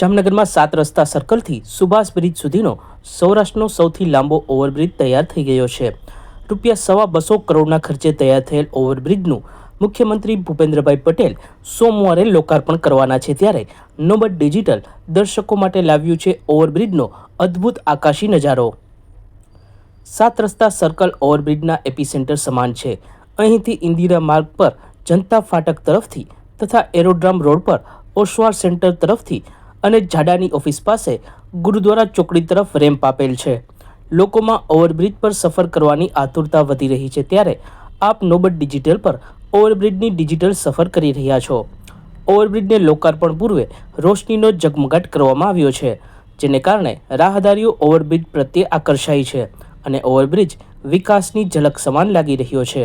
જામનગરમાં સાત રસ્તા સર્કલથી સુભાષ બ્રિજ સુધીનો સૌરાષ્ટ્રનો સૌથી લાંબો ઓવરબ્રિજ તૈયાર થઈ ગયો છે. રૂપિયા સવા બસો કરોડના ખર્ચે તૈયાર થયેલ ઓવરબ્રિજનું મુખ્યમંત્રી ભૂપેન્દ્રભાઈ પટેલ સોમવારે લોકાર્પણ કરવાના છે ત્યારે નોબત ડિજિટલ દર્શકો માટે લાવ્યું છે ઓવરબ્રિજનો અદ્ભુત આકાશી નજારો. સાત રસ્તા સર્કલ ઓવરબ્રિજના એપિસેન્ટર સમાન છે. અહીંથી ઇન્દિરા માર્ગ પર જનતા ફાટક તરફથી તથા એરોડ્રામ રોડ પર ઓશવાર સેન્ટર તરફથી અને જાડાની ઓફિસ પાસે ગુરુદ્વારા ચોકડી તરફ રેમ્પ આપેલ છે. લોકોમાં ઓવરબ્રિજ પર સફર કરવાની આતુરતા વધી રહી છે ત્યારે આપ નોબત ડિજિટલ પર ઓવરબ્રિજની ડિજિટલ સફર કરી રહ્યા છો. ઓવરબ્રિજને લોકાર્પણ પૂર્વે રોશનીનો ઝગમગાટ કરવામાં આવ્યો છે, જેને કારણે રાહદારીઓ ઓવરબ્રિજ પ્રત્યે આકર્ષાય છે અને ઓવરબ્રિજ વિકાસની ઝલક સમાન લાગી રહ્યો છે.